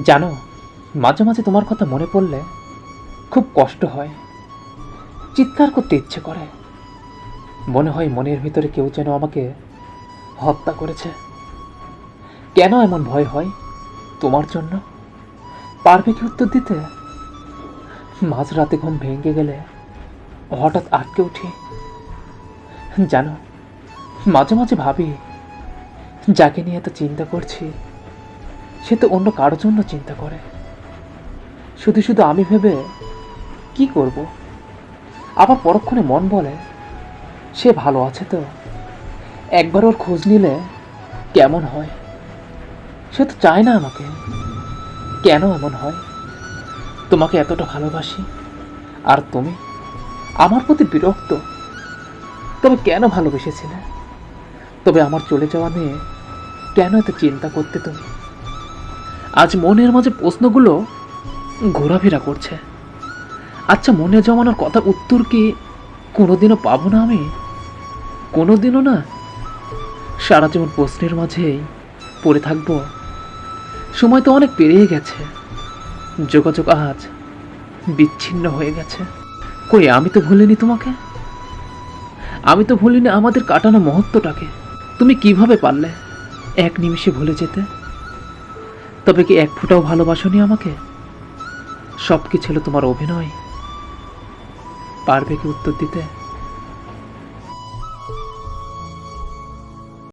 জানো, মাঝে মাঝে তোমার কথা মনে পড়লে খুব কষ্ট হয়। চিৎকার করতে ইচ্ছে করে। মনে হয় মনের ভিতরে কেউ যেন আমাকে হত্যা করেছে। কেন এমন ভয় হয় তোমার জন্য? পারবে কি উত্তর দিতে? মাঝরাতে ঘুম ভেঙে গেলে হঠাৎ আটকে উঠি। জানো, মাঝে মাঝে ভাবি, যাকে নিয়ে এত চিন্তা করছি সে তো অন্য কারোর জন্য চিন্তা করে। শুধু শুধু আমি ভেবে কি করব? আবার পরক্ষণে মন বলে, সে ভালো আছে তো? একবার ওর খোঁজ নিলে কেমন হয়? সে তো চায় না আমাকে। কেন এমন হয়? তোমাকে এতটা ভালোবাসি? আর তুমি? আমার প্রতি বিরক্ত? তবে কেন ভালোবেসেছিলে? তবে আমার চলে যাওয়া নিয়ে কেন এত চিন্তা করতে তুমি? আজ মনের মাঝে প্রশ্নগুলো ঘোরাফেরা করছে। আচ্ছা মনে জমানোর কথা উত্তর কি কোনোদিনও পাবো না আমি? কোনোদিনও না। সারা জীবন প্রশ্নের মাঝেই পড়ে থাকব। সময় তো অনেক পেরিয়ে গেছে। যোগাযোগ আজ বিচ্ছিন্ন হয়ে গেছে। কই, আমি তো ভুলিনি তোমাকে? আমি তো ভুলিনি আমাদের কাটানো মুহূর্তটাকে তুমি কীভাবে পারলে এক নিমিষে ভুলে যেতে? তবে কি এক ফোঁটাও ভালোবাসনি আমাকে? সব কি ছিল তোমার অভিনয়। পারবে কি উত্তর দিতে?